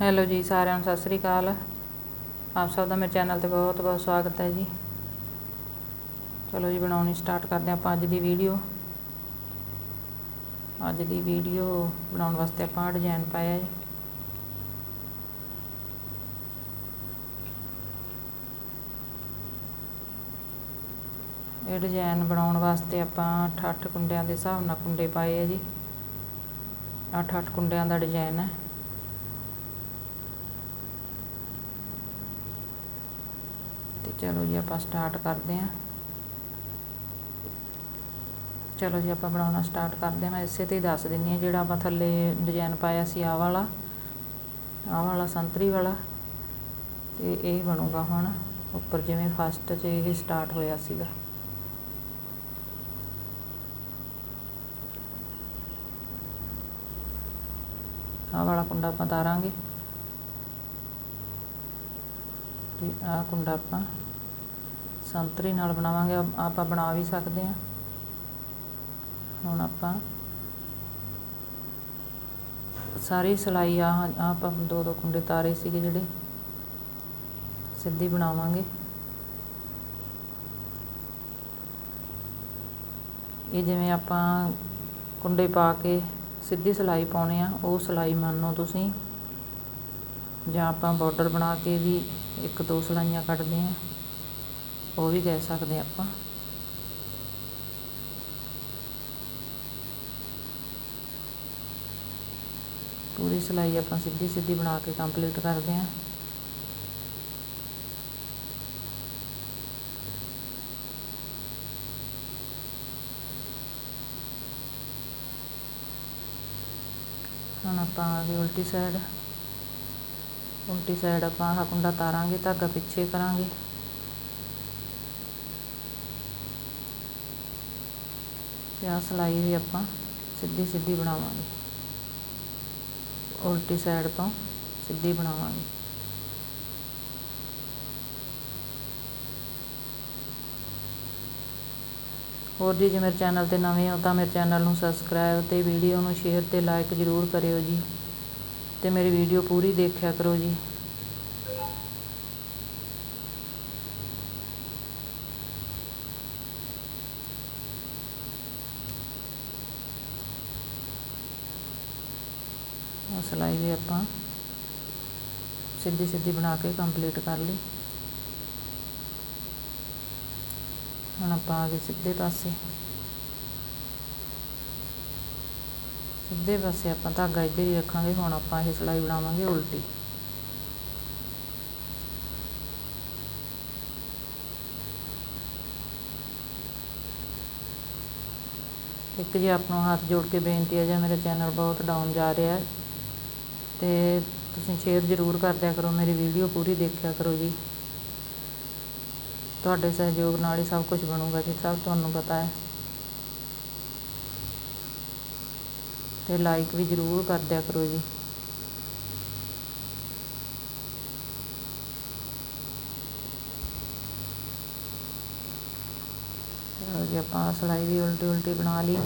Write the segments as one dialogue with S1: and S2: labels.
S1: Hello ਜੀ, ਸਾਰਿਆਂ ਨੂੰ ਸਤਿ ਸ੍ਰੀ ਅਕਾਲ। ਆਪ ਸਭ ਦਾ ਮੇਰੇ ਚੈਨਲ ਤੇ ਬਹੁਤ ਬਹੁਤ ਸਵਾਗਤ ਹੈ ਜੀ। ਚਲੋ ਜੀ, ਬਣਾਉਣੀ ਸਟਾਰਟ ਕਰਦੇ ਹਾਂ ਆਪਾਂ ਅੱਜ ਦੀ ਵੀਡੀਓ। ਅੱਜ ਦੀ ਵੀਡੀਓ ਬਣਾਉਣ ਵਾਸਤੇ ਆਪਾਂ ਡਿਜ਼ਾਈਨ ਪਾਇਆ ਜੀ ਇਹ ਡਿਜ਼ਾਈਨ ਬਣਾਉਣ ਵਾਸਤੇ ਆਪਾਂ 8 ਕੁੰਡਿਆਂ ਦੇ ਹਿਸਾਬ ਨਾਲ ਕੁੰਡੇ ਪਾਏ ਆ ਜੀ। 8-8 ਕੁੰਡਿਆਂ ਦਾ ਡਿਜ਼ਾਈਨ ਹੈ ਤੇ ਚਲੋ ਜੀ, ਆਪਾਂ ਸਟਾਰਟ ਕਰਦੇ ਹਾਂ। ਚਲੋ ਜੀ, ਆਪਾਂ ਬਣਾਉਣਾ ਸਟਾਰਟ ਕਰਦੇ ਹਾਂ। ਮੈਂ ਇਸੇ ਤੇ ਹੀ ਦੱਸ ਦਿੰਨੀ ਹਾਂ, ਜਿਹੜਾ ਆਪਾਂ ਥੱਲੇ ਡਿਜ਼ਾਈਨ ਪਾਇਆ ਸੀ, ਆਹ ਵਾਲਾ। ਆਹ ਵਾਲਾ ਸੰਤਰੀ ਵਾਲਾ। ਤੇ ਇਹ ਬਣੂਗਾ ਹੁਣ, ਉੱਪਰ ਜਿਵੇਂ ਫਸਟ 'ਚ ਇਹ ਸਟਾਰਟ ਹੋਇਆ ਸੀਗਾ। ਆਹ ਵਾਲਾ ਕੁੰਡਾ ਆਪਾਂ ਤਾਰਾਂਗੇ। ਤੇ ਆਹ ਕੁੰਡਾ ਆਪਾਂ ਸੰਤਰੀ ਨਾਲ ਬਣਾਵਾਂਗੇ ਆਪਾਂ ਬਣਾ ਵੀ ਸਕਦੇ ਹਾਂ। ਹੁਣ ਆਪਾਂ ਸਾਰੀ ਸਿਲਾਈ ਆ ਆਪਾਂ ਦੋ ਦੋ ਕੁੰਡੇ ਤਾਰੇ ਸੀਗੇ ਜਿਹੜੇ, ਸਿੱਧੀ ਬਣਾਵਾਂਗੇ। ਇਹ ਜਿਵੇਂ ਆਪਾਂ ਕੁੰਡੇ ਪਾ ਕੇ ਸਿੱਧੀ ਸਿਲਾਈ ਪਾਉਣੇ ਆ, ਉਹ ਸਿਲਾਈ ਮੰਨੋ ਤੁਸੀਂ। ਜਾਂ ਆਪਾਂ ਬਾਰਡਰ ਬਣਾ ਕੇ ਵੀ ਇੱਕ ਦੋ ਸਿਲਾਈਆਂ ਕੱਢਦੇ ਆ। ਉਹ ਵੀ ਕਹਿ ਸਕਦੇ ਆਪਾਂ। ਪੂਰੀ ਸਿਲਾਈ ਆਪਾਂ ਸਿੱਧੀ ਸਿੱਧੀ ਬਣਾ ਕੇ ਕੰਪਲੀਟ ਕਰਦੇ ਹਾਂ। ਹੁਣ ਆਪਾਂ ਆ ਗਏ ਉਲਟੀ ਸਾਈਡ ਉਲਟੀ ਸਾਈਡ ਆਪਾਂ ਆਹ ਕੁੰਡਾ ਤਾਰਾਂਗੇ, ਧਾਗਾ ਪਿੱਛੇ ਕਰਾਂਗੇ। ਤੇ ਆ ਸਲਾਈ ਵੀ ਆਪਾਂ ਸਿੱਧੀ ਸਿੱਧੀ ਬਣਾਵਾਂਗੇ। ਉਲਟੀ ਸਾਈਡ ਤੋਂ ਸਿੱਧੀ ਬਣਾਵਾਂਗੇ। ਹੋਰ ਜੀ, ਜੇ ਮੇਰੇ ਚੈਨਲ ਤੇ ਨਵੇਂ ਹੋ ਤਾਂ ਮੇਰੇ ਚੈਨਲ ਨੂੰ ਸਬਸਕ੍ਰਾਈਬ ਤੇ ਵੀਡੀਓ ਨੂੰ ਸ਼ੇਅਰ ਤੇ ਲਾਈਕ ਜ਼ਰੂਰ ਕਰਿਓ ਜੀ ਤੇ ਮੇਰੀ ਵੀਡੀਓ ਪੂਰੀ ਦੇਖਿਆ ਕਰੋ ਜੀ ਉਹ ਸਲਾਈ ਵੀ ਆਪਾਂ ਸਿੱਧੀ ਸਿੱਧੀ ਬਣਾ ਕੇ ਕੰਪਲੀਟ ਕਰ ਲਈ। ਹੁਣ ਆਪਾਂ ਆ ਗਏ ਸਿੱਧੇ ਪਾਸੇ। ਸਿੱਧੇ ਪਾਸੇ ਆਪਾਂ ਧਾਗਾ ਇੱਧਰ ਹੀ ਰੱਖਾਂਗੇ, ਹੁਣ ਆਪਾਂ ਇਹ ਸਲਾਈ ਬਣਾਵਾਂਗੇ ਉਲਟੀ। ਇੱਕ ਜੀ ਆਪਣਾ ਹੱਥ ਜੋੜ ਕੇ ਬੇਨਤੀ ਹੈ ਜੇ ਮੇਰੇ ਚੈਨਲ ਬਹੁਤ ਡਾਊਨ ਜਾ ਰਿਹਾ ਹੈ ਤੇ ਤੁਸੀਂ ਸ਼ੇਅਰ ਜ਼ਰੂਰ ਕਰ ਦਿਆ ਕਰੋ, ਮੇਰੀ ਵੀਡੀਓ ਪੂਰੀ ਦੇਖਿਆ ਕਰੋ ਜੀ। ਤੁਹਾਡੇ ਸਹਿਯੋਗ ਨਾਲ ਹੀ ਸਭ ਕੁਝ ਬਣੂਗਾ ਜੀ, ਸਭ ਤੁਹਾਨੂੰ ਪਤਾ ਹੈ। ਤੇ ਲਾਈਕ ਵੀ ਜ਼ਰੂਰ ਕਰ ਦਿਆ ਕਰੋ ਜੀ। ਜੀ, ਆਪਾਂ ਸਲਾਈ ਵੀ ਉਲਟੀ ਉਲਟੀ ਬਣਾ ਲਈ।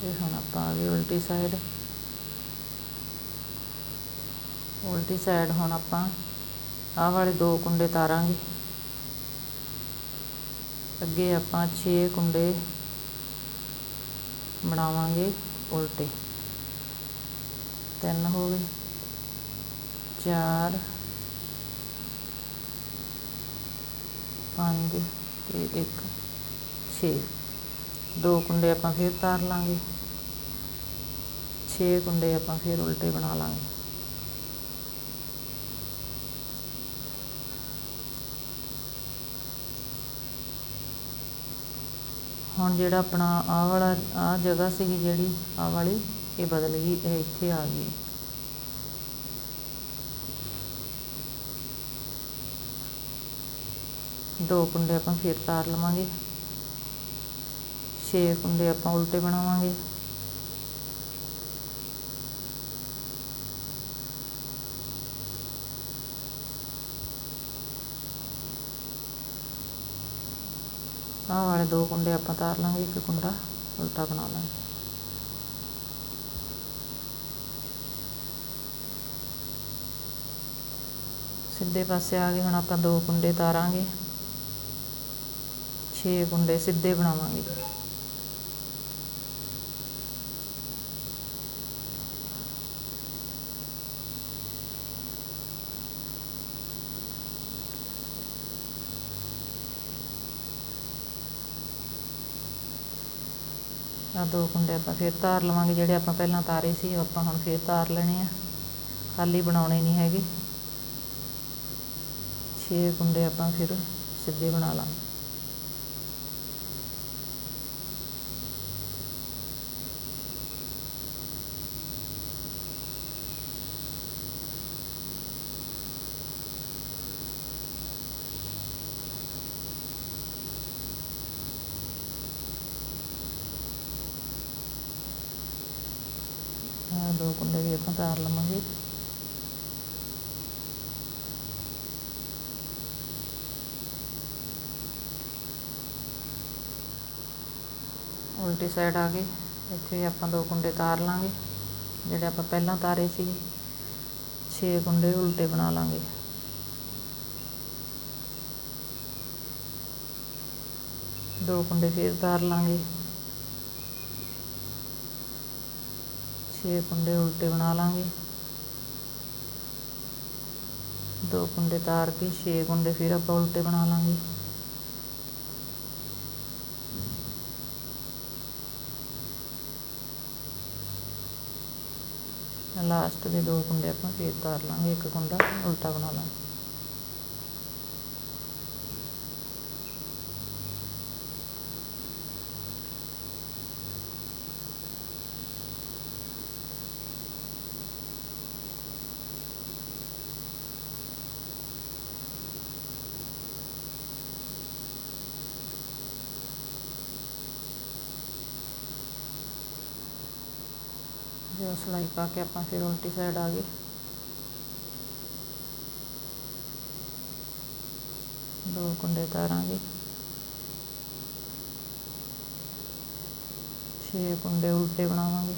S1: ਤੇ ਹੁਣ ਆਪਾਂ ਆ ਗਏ ਉਲਟੀ ਸਾਈਡ ਉਲਟੀ ਸਾਈਡ ਹੁਣ ਆਪਾਂ ਆਹ ਵਾਲੇ ਦੋ ਕੁੰਡੇ ਤਾਰਾਂਗੇ। ਅੱਗੇ ਆਪਾਂ 6 ਕੁੰਡੇ ਬਣਾਵਾਂਗੇ ਉਲਟੇ। ਤਿੰਨ ਹੋ ਗਏ। ਚਾਰ, ਪੰਜ ਤੇ ਇੱਕ 6 ਦੋ ਕੁੰਡੇ ਆਪਾਂ ਫਿਰ ਤਾਰ ਲਾਂਗੇ। 6 ਕੁੰਡੇ ਆਪਾਂ ਫਿਰ ਉਲਟੇ ਬਣਾ ਲਾਂਗੇ। ਹੁਣ ਜਿਹੜਾ ਆਪਣਾ ਆ ਵਾਲਾ, ਆਹ ਜਗ੍ਹਾ ਸੀਗੀ ਜਿਹੜੀ ਆ ਵਾਲੀ, ਇਹ ਬਦਲ ਗਈ, ਇਹ ਇੱਥੇ ਆ ਗਈ। ਦੋ ਕੁੰਡੇ ਆਪਾਂ ਫਿਰ ਤਾਰ ਲਵਾਂਗੇ। 6 ਕੁੰਡੇ ਆਪਾਂ ਉਲਟੇ ਬਣਾਵਾਂਗੇ। ਆਹ ਵਾਲੇ ਦੋ ਕੁੰਡੇ ਆਪਾਂ ਤਾਰ ਲਾਂਗੇ, ਇੱਕ ਕੁੰਡਾ ਉਲਟਾ ਬਣਾ ਲਾਂਗੇ। ਸਿੱਧੇ ਪਾਸੇ ਆ ਗਏ, ਹੁਣ ਆਪਾਂ ਦੋ ਕੁੰਡੇ ਤਾਰਾਂਗੇ। 6 ਕੁੰਡੇ ਸਿੱਧੇ ਬਣਾਵਾਂਗੇ। ਆ ਦੋ ਕੁੰਡੇ ਆਪਾਂ ਫਿਰ ਤਾਰ ਲਵਾਂਗੇ, ਜਿਹੜੇ ਆਪਾਂ ਪਹਿਲਾਂ ਤਾਰੇ ਸੀ, ਉਹ ਆਪਾਂ ਹੁਣ ਫਿਰ ਤਾਰ ਲੈਣੇ ਆ। ਖਾਲੀ ਬਣਾਉਣੇ ਨਹੀਂ ਹੈਗੇ। 6 ਕੁੰਡੇ ਆਪਾਂ ਫਿਰ ਸਿੱਧੇ ਬਣਾ ਲਾਂਗੇ। ਆਹ ਦੋ ਕੁੰਡੇ ਵੀ ਆਪਾਂ ਤਾਰ ਲਵਾਂਗੇ। ਉਲਟੀ ਸਾਈਡ ਆ ਗਏ ਇੱਥੇ ਵੀ ਆਪਾਂ ਦੋ ਕੁੰਡੇ ਤਾਰ ਲਾਂਗੇ, ਜਿਹੜੇ ਆਪਾਂ ਪਹਿਲਾਂ ਤਾਰੇ ਸੀ 6 ਕੁੰਡੇ ਉਲਟੇ ਬਣਾ ਲਾਂਗੇ। ਦੋ ਕੁੰਡੇ ਫੇਰ ਤਾਰ ਲਾਂਗੇ। 6 ਕੁੰਡੇ ਉਲਟੇ ਬਣਾ ਲਾਂਗੇ। ਦੋ ਕੁੰਡੇ ਤਾਰ ਕੇ 6 ਕੁੰਡੇ ਫਿਰ ਆਪਾਂ ਉਲਟੇ ਬਣਾ ਲਾਂਗੇ। ਲਾਸਟ ਦੇ ਦੋ ਕੁੰਡੇ ਆਪਾਂ ਫੇਰ ਤਾਰ ਲਾਂਗੇ, ਇੱਕ ਕੁੰਡਾ ਉਲਟਾ ਬਣਾ ਲਾਂਗੇ। ਜੋ ਸਿਲਾਈ ਪਾ ਕੇ ਆਪਾਂ ਫਿਰ ਉਲਟੀ ਸਾਈਡ ਆ ਗਏ। ਦੋ ਕੁੰਡੇ ਤਾਰਾਂਗੇ। 6 ਕੁੰਡੇ ਉਲਟੇ ਬਣਾਵਾਂਗੇ।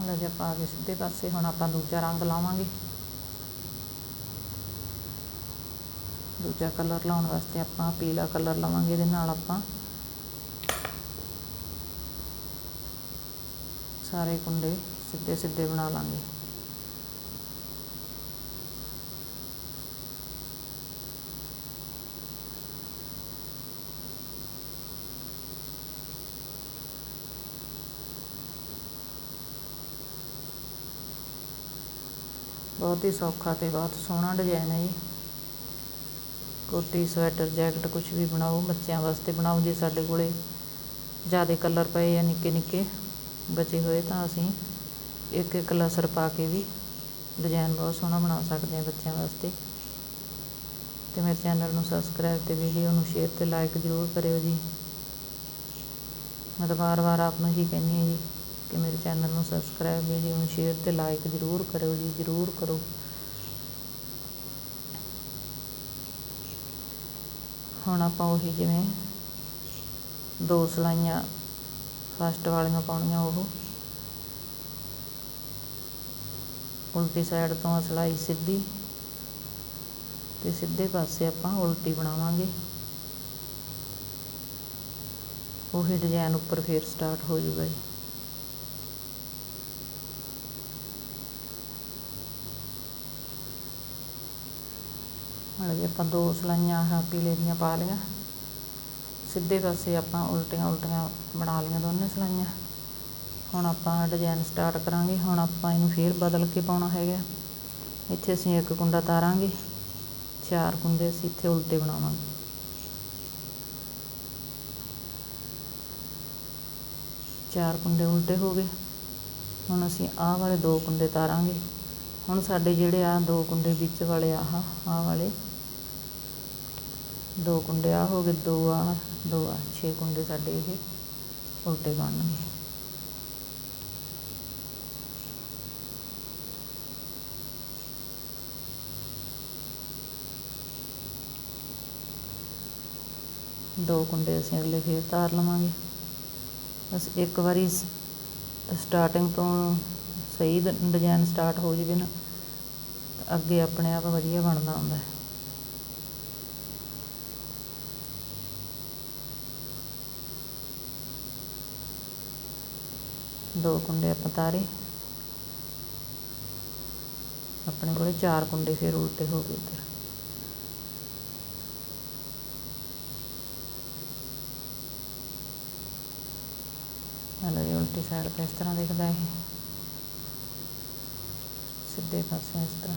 S1: ਹੁਣ ਜੇ ਆਪਾਂ ਆ ਗਏ ਸਿੱਧੇ ਪਾਸੇ ਹੁਣ ਆਪਾਂ ਦੂਜਾ ਰੰਗ ਲਾਵਾਂਗੇ। ਦੂਜਾ ਕਲਰ ਲਾਉਣ ਵਾਸਤੇ ਆਪਾਂ ਪੀਲਾ ਕਲਰ ਲਵਾਂਗੇ, ਇਹਦੇ ਨਾਲ ਆਪਾਂ ਸਾਰੇ ਕੁੰਡੇ ਸਿੱਧੇ ਸਿੱਧੇ ਬਣਾ ਲਾਂਗੇ। ਬਹੁਤ ਹੀ ਸੌਖਾ ਤੇ ਬਹੁਤ ਸੋਹਣਾ ਡਿਜ਼ਾਈਨ ਹੈ ਜੀ। ਕੋਟੀ, ਸਵੈਟਰ, ਜੈਕਟ ਕੁਝ ਵੀ ਬਣਾਓ, ਬੱਚਿਆਂ ਵਾਸਤੇ ਬਣਾਓ ਜੇ ਸਾਡੇ ਕੋਲੇ ਜ਼ਿਆਦਾ ਕਲਰ ਪਏ ਜਾਂ ਨਿੱਕੇ ਨਿੱਕੇ ਬਚੇ ਹੋਏ ਤਾਂ ਅਸੀਂ ਇੱਕ ਇੱਕ ਲਸਰ ਪਾ ਕੇ ਵੀ ਡਿਜ਼ਾਈਨ ਬਹੁਤ ਸੋਹਣਾ ਬਣਾ ਸਕਦੇ ਹਾਂ ਬੱਚਿਆਂ ਵਾਸਤੇ। ਤੇ ਮੇਰੇ ਚੈਨਲ ਨੂੰ ਸਬਸਕ੍ਰਾਈਬ ਤੇ ਵੀਡੀਓ ਨੂੰ ਸ਼ੇਅਰ ਤੇ ਲਾਈਕ ਜ਼ਰੂਰ ਕਰਿਓ ਜੀ। ਮੈਂ ਤਾਂ ਵਾਰ-ਵਾਰ ਆਪ ਨੂੰ ਹੀ ਕਹਿੰਦੀ ਹਾਂ ਜੀ। ਕਿ ਮੇਰੇ ਚੈਨਲ ਨੂੰ ਸਬਸਕ੍ਰਾਈਬ ਵੀਡੀਓ ਨੂੰ ਸ਼ੇਅਰ ਤੇ ਲਾਈਕ ਜ਼ਰੂਰ ਕਰਿਓ ਜੀ, ਜ਼ਰੂਰ ਕਰੋ। ਹੁਣ ਆਪਾਂ ਉਹੀ ਜਿਵੇਂ ਦੋ ਸਲਾਈਆਂ ਫਸਟ ਵਾਲੀਆਂ ਪਾਉਣੀਆਂ ਉਹ। ਉਲਟੀ ਸਾਈਡ ਤੋਂ ਸਲਾਈ ਸਿੱਧੀ ਤੇ ਸਿੱਧੇ ਪਾਸੇ ਆਪਾਂ ਉਲਟੀ ਬਣਾਵਾਂਗੇ। ਉਹੀ ਡਿਜ਼ਾਈਨ ਉੱਪਰ ਫੇਰ ਸਟਾਰਟ ਹੋ ਜਾਊਗਾ ਜੀ। ਹੁਣ ਜੀ ਆਪਾਂ ਦੋ ਸਲਾਈਆਂ ਆਹ ਪੀਲੇ ਦੀਆਂ ਪਾ ਲਈਆਂ। ਸਿੱਧੇ ਪਾਸੇ ਆਪਾਂ ਉਲਟੀਆਂ ਉਲਟੀਆਂ ਬਣਾ ਲਈਆਂ ਦੋਨੇ ਸਲਾਈਆਂ। ਹੁਣ ਆਪਾਂ ਡਿਜ਼ਾਈਨ ਸਟਾਰਟ ਕਰਾਂਗੇ। ਹੁਣ ਆਪਾਂ ਇਹਨੂੰ ਫੇਰ ਬਦਲ ਕੇ ਪਾਉਣਾ ਹੈਗਾ। ਇੱਥੇ ਅਸੀਂ ਇੱਕ ਕੁੰਡਾ ਤਾਰਾਂਗੇ। ਚਾਰ ਕੁੰਡੇ ਅਸੀਂ ਇੱਥੇ ਉਲਟੇ ਬਣਾਵਾਂਗੇ। ਚਾਰ ਕੁੰਡੇ ਉਲਟੇ ਹੋ ਗਏ। ਹੁਣ ਅਸੀਂ ਆਹ ਵਾਲੇ ਦੋ ਕੁੰਡੇ ਤਾਰਾਂਗੇ। ਹੁਣ ਸਾਡੇ ਜਿਹੜੇ ਆ ਦੋ ਕੁੰਡੇ ਵਿੱਚ ਵਾਲੇ ਆਹ ਆਹ ਵਾਲੇ ਦੋ ਕੁੰਡੇ ਆ ਹੋ ਗਏ, ਦੋ ਆ ਦੋ ਆ, ਛੇ ਕੁੰਡੇ ਸਾਡੇ ਇਹ ਉਲਟੇ ਬਣਨਗੇ। ਦੋ ਕੁੰਡੇ ਅਸੀਂ ਅਗਲੇ ਫੇਰ ਤਾਰ ਲਵਾਂਗੇ। ਬਸ ਇੱਕ ਵਾਰੀ ਸਟਾਰਟਿੰਗ ਤੋਂ ਸਹੀ ਡਿਜ਼ਾਈਨ ਸਟਾਰਟ ਹੋ ਜਾਵੇ ਨਾ ਅੱਗੇ ਆਪਣੇ ਆਪ ਵਧੀਆ ਬਣਦਾ ਹੁੰਦਾ ਹੈ। ਦੋ ਕੁੰਡੇ ਆਪਾਂ ਤਾਰੇ। ਆਪਣੇ ਕੋਲੇ ਚਾਰ ਕੁੰਡੇ ਫਿਰ ਉਲਟੇ ਹੋ ਗਏ ਇੱਧਰ। ਮਤਲਬ ਇਹ ਉਲਟੀ ਸਾਈਡ ਤੇ ਇਸ ਤਰ੍ਹਾਂ ਦਿਖਦਾ ਇਹ। ਸਿੱਧੇ ਪਾਸੇ ਇਸ ਤਰ੍ਹਾਂ।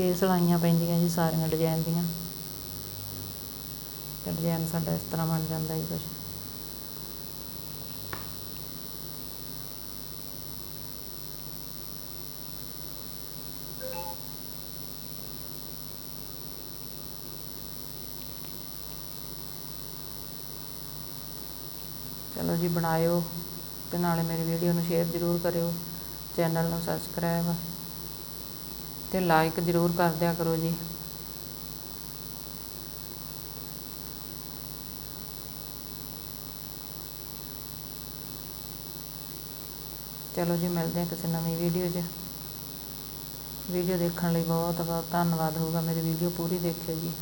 S1: ਛੇ ਸਲਾਈਆਂ ਪੈਂਦੀਆਂ ਜੀ ਸਾਰੀਆਂ ਡਿਜ਼ਾਈਨ ਦੀਆਂ। ਤੇ ਡਿਜ਼ਾਈਨ ਸਾਡਾ ਇਸ ਤਰ੍ਹਾਂ ਬਣ ਜਾਂਦਾ ਜੀ ਕੁਛ। ਚਲੋ ਜੀ ਬਣਾਇਓ ਤੇ ਨਾਲੇ ਮੇਰੀ ਵੀਡੀਓ ਨੂੰ ਸ਼ੇਅਰ ਜ਼ਰੂਰ ਕਰਿਓ। ਚੈਨਲ ਨੂੰ ਸਬਸਕ੍ਰਾਈਬ ਤੇ ਲਾਈਕ ਜ਼ਰੂਰ ਕਰ ਦਿਆ ਕਰੋ ਜੀ। ਚਲੋ ਜੀ, ਮਿਲਦੇ ਹਾਂ ਕਿਸੇ ਨਵੀਂ ਵੀਡੀਓ 'ਚ। ਵੀਡੀਓ ਦੇਖਣ ਲਈ ਬਹੁਤ ਬਹੁਤ ਧੰਨਵਾਦ ਹੋਊਗਾ। ਮੇਰੀ ਵੀਡੀਓ ਪੂਰੀ ਦੇਖਿਓ ਜੀ।